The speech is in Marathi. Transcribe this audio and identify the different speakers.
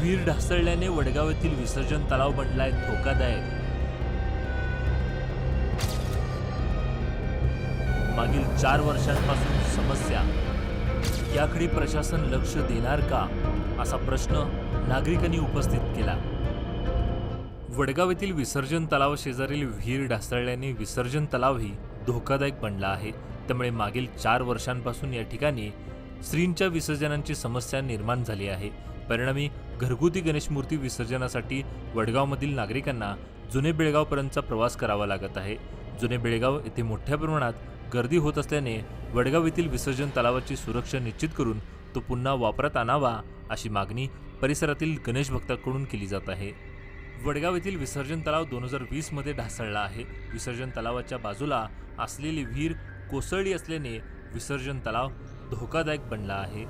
Speaker 1: विहीर ढासळल्याने वडगाव येथील विसर्जन तलाव बनलाय धोकादायक. मागील चार वर्षांपासून समस्या. याकडे प्रशासन लक्ष देणार का? असा प्रश्न नागरिकांनी उपस्थित केला. वडगाव येथील विसर्जन तलाव शेजारील विहीर ढासळल्याने विसर्जन तलावही धोकादायक बनला आहे. त्यामुळे मागील चार वर्षांपासून या ठिकाणी श्रींच्या विसर्जनांची समस्या निर्माण झाली आहे. परिणामी घरगुती गणेश मूर्ती विसर्जनासाठी वडगावमधील नागरिकांना जुने बेळगावपर्यंतचा प्रवास करावा लागत आहे. जुने बेळगाव येथे मोठ्या प्रमाणात गर्दी होत असल्याने वडगाव येथील विसर्जन तलावाची सुरक्षा निश्चित करून तो पुन्हा वापरात आणावा अशी मागणी परिसरातील गणेश भक्तांकडून केली जात आहे. वडगाव येथील विसर्जन तलाव दोन हजार वीसमध्ये ढासळला आहे. विसर्जन तलावाच्या बाजूला असलेली विहीर कोसळली असल्याने विसर्जन तलाव धोकादायक बनला आहे.